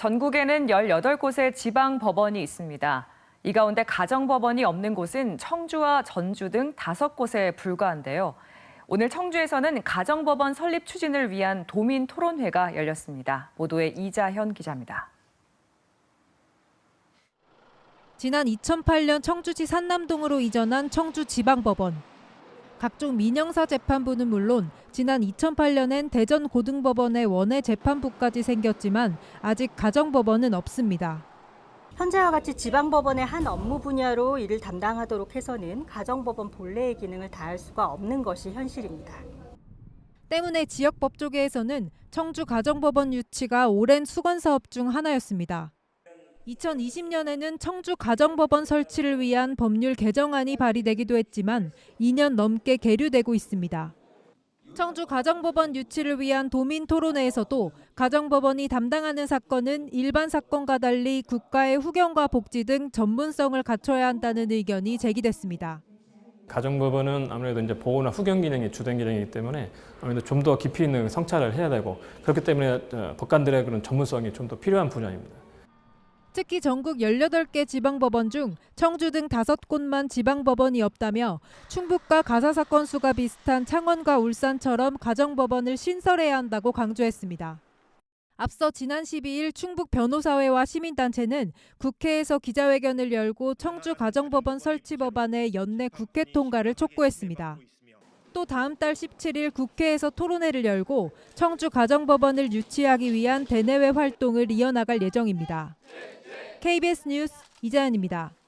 전국에는 18곳의 지방 법원이 있습니다. 이 가운데 가정 법원이 없는 곳은 청주와 전주 등 5곳에 불과한데요. 오늘 청주에서는 가정 법원 설립 추진을 위한 도민 토론회가 열렸습니다. 보도에 이자현 기자입니다. 지난 2008년 청주시 산남동으로 이전한 청주지방법원. 각종 민형사 재판부는 물론 지난 2008년엔 대전 고등법원의 원외 재판부까지 생겼지만 아직 가정법원은 없습니다. 현재와 같이 지방법원의 한 업무 분야로 이를 담당하도록 해서는 가정법원 본래의 기능을 다할 수가 없는 것이 현실입니다. 때문에 지역 법조계에서는 청주 가정법원 유치가 오랜 수건 사업 중 하나였습니다. 2020년에는 청주 가정법원 설치를 위한 법률 개정안이 발의되기도 했지만 2년 넘게 계류되고 있습니다. 청주 가정법원 유치를 위한 도민 토론회에서도 가정법원이 담당하는 사건은 일반 사건과 달리 국가의 후견과 복지 등 전문성을 갖춰야 한다는 의견이 제기됐습니다. 가정법원은 아무래도 이제 보호나 후견 기능이 주된 기능이기 때문에 아무래도 좀 더 깊이 있는 성찰을 해야 되고 그렇기 때문에 어, 법관들의 그런 전문성이 좀 더 필요한 분야입니다. 특히 전국 18개 지방법원 중 청주 등 5곳만 지방법원이 없다며 충북과 가사 사건 수가 비슷한 창원과 울산처럼 가정법원을 신설해야 한다고 강조했습니다. 앞서 지난 12일 충북 변호사회와 시민단체는 국회에서 기자회견을 열고 청주 가정법원 설치 법안의 연내 국회 통과를 촉구했습니다. 또 다음 달 17일 국회에서 토론회를 열고 청주 가정법원을 유치하기 위한 대내외 활동을 이어나갈 예정입니다. KBS 뉴스 이자연입니다.